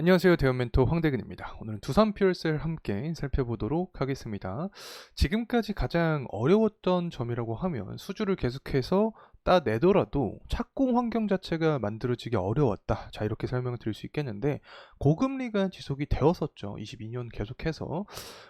안녕하세요. 대원 멘토 황대근입니다. 오늘은 두산 피얼스를 함께 살펴보도록 하겠습니다. 지금까지 가장 어려웠던 점이라고 하면 수주를 계속해서 따내더라도 착공 환경 자체가 만들어지기 어려웠다. 자, 이렇게 설명을 드릴 수 있겠는데 고금리가 지속이 되었었죠. 22년 계속해서.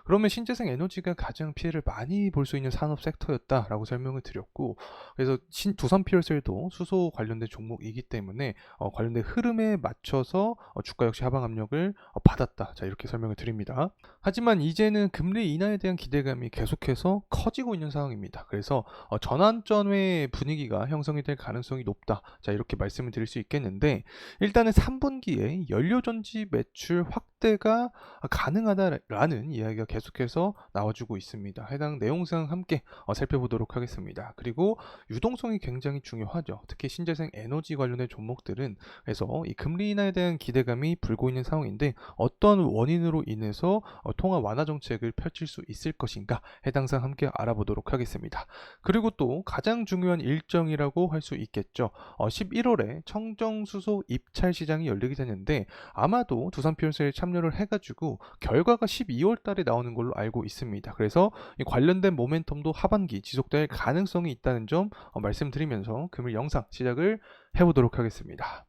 그러면 신재생 에너지가 가장 피해를 많이 볼 수 있는 산업 섹터였다라고 설명을 드렸고 그래서 신, 두산 피얼셀도 수소 관련된 종목이기 때문에 어, 관련된 흐름에 맞춰서 어, 주가 역시 하방 압력을 어, 받았다. 자, 이렇게 설명을 드립니다. 하지만 이제는 금리 인하에 대한 기대감이 계속해서 커지고 있는 상황입니다. 그래서 어, 전환점의 분위기가 형성이 될 가능성이 높다. 자, 이렇게 말씀을 드릴 수 있겠는데 일단은 3분기에 연료 전지 매출 확대가 가능하다라는 이야기가 계속해서 나와주고 있습니다. 해당 내용상 함께 어, 살펴보도록 하겠습니다. 그리고 유동성이 굉장히 중요하죠. 특히 신재생 에너지 관련된 종목들은 그래서 이 금리 인하에 대한 기대감이 불고 있는 상황인데 어떤 원인으로 인해서 어, 통화 완화 정책을 펼칠 수 있을 것인가 해당상 함께 알아보도록 하겠습니다. 그리고 또 가장 중요한 일정이 시장이라고 할 수 있겠죠. 어, 11월에 청정수소 입찰 시장이 열리게 되는데 아마도 두산 피온스에 참여를 해가지고 결과가 12월 달에 나오는 걸로 알고 있습니다. 그래서 관련된 모멘텀도 하반기 지속될 가능성이 있다는 점 어, 말씀드리면서 금일 영상 시작을 해보도록 하겠습니다.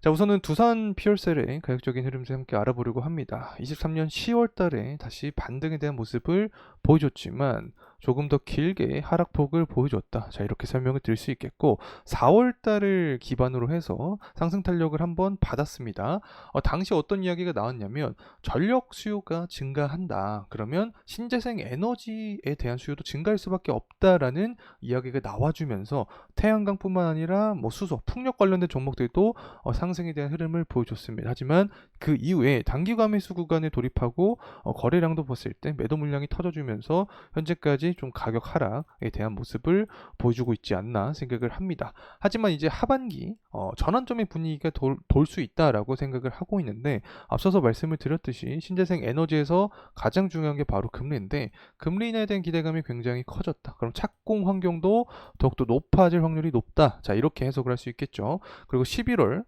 자, 우선은 두산 피올셀의 가격적인 흐름을 함께 알아보려고 합니다. 23년 10월 달에 다시 반등에 대한 모습을 보여줬지만 조금 더 길게 하락폭을 보여줬다. 자, 이렇게 설명을 드릴 수 있겠고, 4월 달을 기반으로 해서 상승 탄력을 한번 받았습니다. 어, 당시 어떤 이야기가 나왔냐면, 전력 수요가 증가한다. 그러면 신재생 에너지에 대한 수요도 증가할 수밖에 없다라는 이야기가 나와주면서 태양광뿐만 아니라 뭐 수소, 풍력 관련된 종목들도 어, 상승에 대한 흐름을 보여줬습니다. 하지만 그 이후에 단기 과매수 구간에 돌입하고 어, 거래량도 봤을 때 매도 물량이 터져주면서 현재까지 좀 가격 하락에 대한 모습을 보여주고 있지 않나 생각을 합니다. 하지만 이제 하반기 어, 전환점의 분위기가 돌 수 있다라고 생각을 하고 있는데 앞서서 말씀을 드렸듯이 신재생 에너지에서 가장 중요한 게 바로 금리인데 금리 인하에 대한 기대감이 굉장히 커졌다. 그럼 착공 환경도 더욱더 높아질 확률이 높다. 자 이렇게 해석을 할 수 있겠죠. 그리고 11월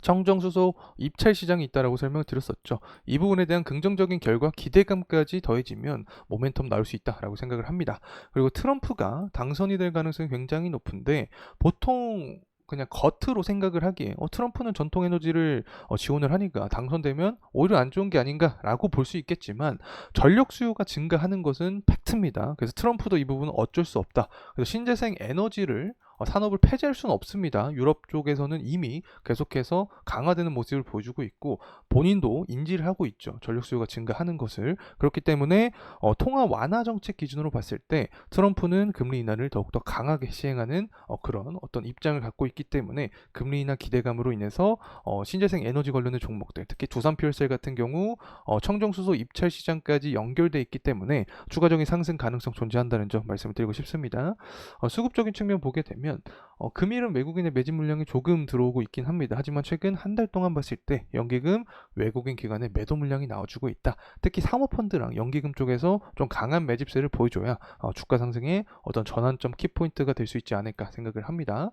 청정수소 입찰 시장이 있다라고 설명을 드렸었죠. 이 부분에 대한 긍정적인 결과 기대감까지 더해지면 모멘텀 나올 수 있다라고 생각을 합니다. 그리고 트럼프가 당선이 될 가능성이 굉장히 높은데 보통 그냥 겉으로 생각을 하기에 어, 트럼프는 전통 에너지를 어, 지원을 하니까 당선되면 오히려 안 좋은 게 아닌가라고 볼 수 있겠지만 전력 수요가 증가하는 것은 팩트입니다. 그래서 트럼프도 이 부분은 어쩔 수 없다. 그래서 신재생 에너지를 어, 산업을 폐지할 수는 없습니다. 유럽 쪽에서는 이미 계속해서 강화되는 모습을 보여주고 있고 본인도 인지를 하고 있죠. 전력 수요가 증가하는 것을 그렇기 때문에 어, 통화 완화 정책 기준으로 봤을 때 트럼프는 금리 인하를 더욱더 강하게 시행하는 어, 그런 어떤 입장을 갖고 있기 때문에 금리 인하 기대감으로 인해서 어, 신재생 에너지 관련된 종목들 특히 두산 피얼셀 같은 경우 어, 청정수소 입찰 시장까지 연결돼 있기 때문에 추가적인 상승 가능성 존재한다는 점 말씀을 드리고 싶습니다. 어, 수급적인 측면 보게 되면 보면 어, 금일은 외국인의 매집 물량이 조금 들어오고 있긴 합니다. 하지만 최근 한 달 동안 봤을 때 연기금 외국인 기관의 매도 물량이 나와주고 있다. 특히 사모펀드랑 연기금 쪽에서 좀 강한 매집세를 보여줘야 어, 주가 상승의 어떤 전환점 키포인트가 될 수 있지 않을까 생각을 합니다.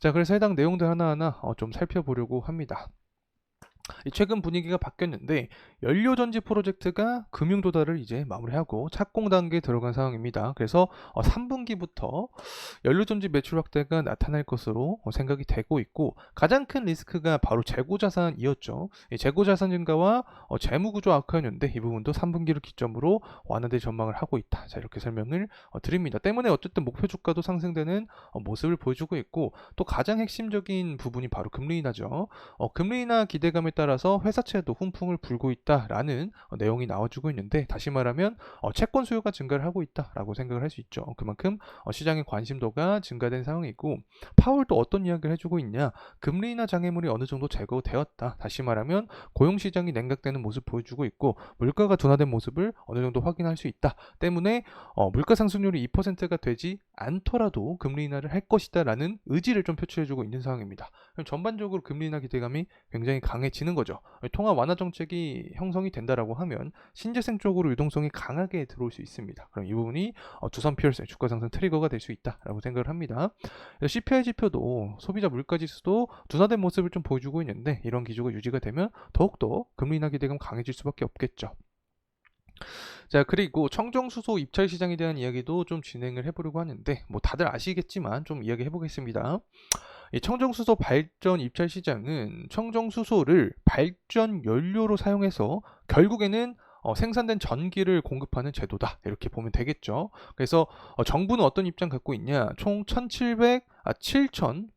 자, 그래서 해당 내용들 하나하나 어, 좀 살펴보려고 합니다. 최근 분위기가 바뀌었는데 연료 전지 프로젝트가 금융 도달을 이제 마무리하고 착공 단계에 들어간 상황입니다. 그래서 3분기부터 어, 연료 전지 매출 확대가 나타날 것으로 어, 생각이 되고 있고 가장 큰 리스크가 바로 재고 자산이었죠. 재고 자산 증가와 어, 재무 구조 악화였는데 이 부분도 3분기를 기점으로 완화될 전망을 하고 있다. 자 이렇게 설명을 드립니다. 때문에 어쨌든 목표 주가도 상승되는 모습을 보여주고 있고 또 가장 핵심적인 부분이 바로 금리 인하죠. 금리 인하 기대감에 따라서 회사채도 훈풍을 불고 있다라는 어, 내용이 나와주고 있는데 다시 말하면 어, 채권 수요가 증가를 하고 있다라고 생각을 할 수 있죠. 그만큼 어, 시장의 관심도가 증가된 상황이고 파월도 어떤 이야기를 해주고 있냐? 금리 인하 장애물이 어느 정도 제거되었다. 다시 말하면 고용 시장이 냉각되는 모습 보여주고 있고 물가가 둔화된 모습을 어느 정도 확인할 수 있다. 때문에 어, 물가 상승률이 2%가 되지 않더라도 금리 인하를 할 것이다라는 의지를 좀 표출해주고 있는 상황입니다. 전반적으로 금리 인하 기대감이 굉장히 강해진 드는 거죠. 통화 완화 정책이 형성이 된다라고 하면 신재생 쪽으로 유동성이 강하게 들어올 수 있습니다. 그럼 이 부분이 어, 두산 피얼스의 주가 상승 트리거가 될 수 있다라고 생각을 합니다. CPI 지표도 소비자 물가 지수도 둔화된 모습을 좀 보여주고 있는데 이런 기조가 유지가 되면 더욱더 금리 인하 기대감 강해질 수밖에 없겠죠. 자, 그리고 청정수소 입찰 시장에 대한 이야기도 좀 진행을 해보려고 하는데, 뭐 다들 아시겠지만 좀 이야기 해 보겠습니다. 이 청정수소 발전 입찰 시장은 청정수소를 발전 연료로 사용해서 결국에는 어, 생산된 전기를 공급하는 제도다. 이렇게 보면 되겠죠. 그래서 어, 정부는 어떤 입장 갖고 있냐? 총 1,700, 아,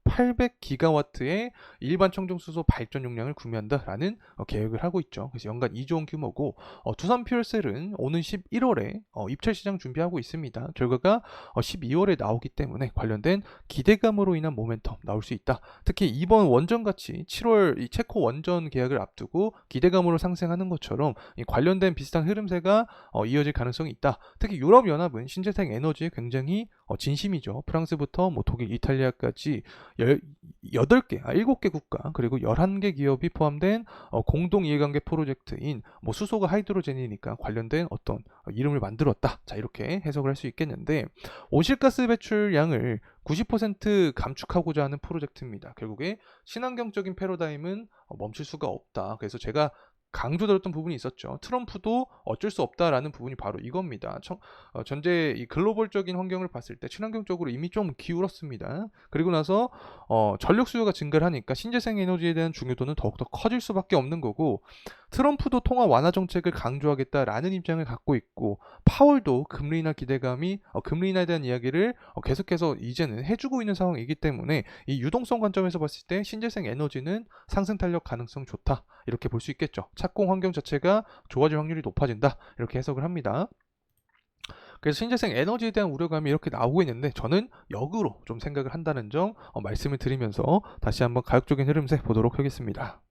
7,800기가와트의 일반 청정수소 발전 용량을 구매한다라는 어, 계획을 하고 있죠. 그래서 연간 2조 원 규모고 어, 두산 퓨얼셀은 오는 11월에 어, 입찰 시장 준비하고 있습니다. 결과가 어, 12월에 나오기 때문에 관련된 기대감으로 인한 모멘텀 나올 수 있다. 특히 이번 원전 같이 7월 이 체코 원전 계약을 앞두고 기대감으로 상승하는 것처럼 이 관련된 비슷한 흐름세가 어, 이어질 가능성이 있다. 특히 유럽 연합은 신재생 에너지에 굉장히 어, 진심이죠. 프랑스부터 뭐 독일, 이탈리아까지 8개, 아, 7개 국가, 그리고 11개 기업이 포함된 어, 공동 이해관계 프로젝트인 뭐 수소가 하이드로젠이니까 관련된 어떤 어, 이름을 만들었다. 자, 이렇게 해석을 할 수 있겠는데 온실가스 배출량을 90% 감축하고자 하는 프로젝트입니다. 결국에 친환경적인 패러다임은 어, 멈출 수가 없다. 그래서 제가 강조드렸던 부분이 있었죠. 트럼프도 어쩔 수 없다라는 부분이 바로 이겁니다. 청, 어, 전제 이 글로벌적인 환경을 봤을 때 친환경적으로 이미 좀 기울었습니다. 그리고 나서 어, 전력 수요가 증가를 하니까 신재생 에너지에 대한 중요도는 더욱더 커질 수밖에 없는 거고 트럼프도 통화 완화 정책을 강조하겠다라는 입장을 갖고 있고 파월도 금리 인하 기대감이 어, 금리 인하에 대한 이야기를 어, 계속해서 이제는 해주고 있는 상황이기 때문에 이 유동성 관점에서 봤을 때 신재생 에너지는 상승 탄력 가능성 좋다 이렇게 볼 수 있겠죠. 착공 환경 자체가 좋아질 확률이 높아진다 이렇게 해석을 합니다. 그래서 신재생 에너지에 대한 우려감이 이렇게 나오고 있는데 저는 역으로 좀 생각을 한다는 점 어, 말씀을 드리면서 다시 한번 가격적인 흐름세 보도록 하겠습니다.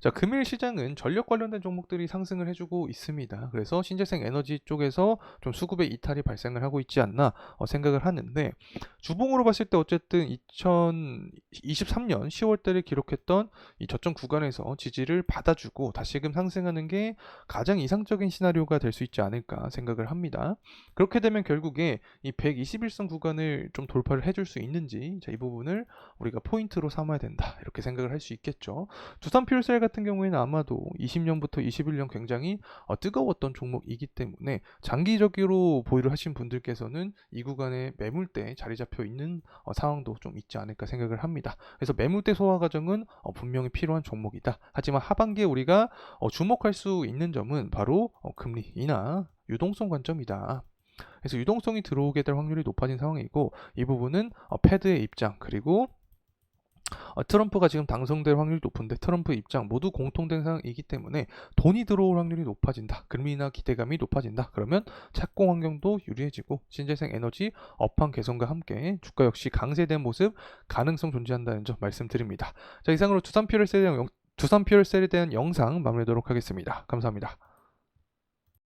자, 금일 시장은 전력 관련된 종목들이 상승을 해주고 있습니다. 그래서 신재생 에너지 쪽에서 좀 수급의 이탈이 발생을 하고 있지 않나 어, 생각을 하는데 주봉으로 봤을 때 어쨌든 2023년 10월 달에 기록했던 이 저점 구간에서 지지를 받아주고 다시금 상승하는 게 가장 이상적인 시나리오가 될 수 있지 않을까 생각을 합니다. 그렇게 되면 결국에 이 121선 구간을 좀 돌파를 해줄 수 있는지 자, 이 부분을 우리가 포인트로 삼아야 된다 이렇게 생각을 할 수 있겠죠. 두산 퓨얼셀 같은 경우에는 아마도 20년부터 21년 굉장히 어, 뜨거웠던 종목이기 때문에 장기적으로 보유를 하신 분들께서는 이 구간에 매물대 자리 잡혀 있는 어, 상황도 좀 있지 않을까 생각을 합니다. 그래서 매물대 소화 과정은 어, 분명히 필요한 종목이다. 하지만 하반기에 우리가 어, 주목할 수 있는 점은 바로 어, 금리 인하 유동성 관점이다. 그래서 유동성이 들어오게 될 확률이 높아진 상황이고 이 부분은 어, 패드의 입장 그리고 어, 트럼프가 지금 당선될 확률이 높은데 트럼프 입장 모두 공통된 상황이기 때문에 돈이 들어올 확률이 높아진다. 금리나 기대감이 높아진다. 그러면 착공 환경도 유리해지고 신재생 에너지 업황 개선과 함께 주가 역시 강세된 모습 가능성 존재한다는 점 말씀드립니다. 자 이상으로 두산 피얼셀에 대한 영상 마무리하도록 하겠습니다. 감사합니다.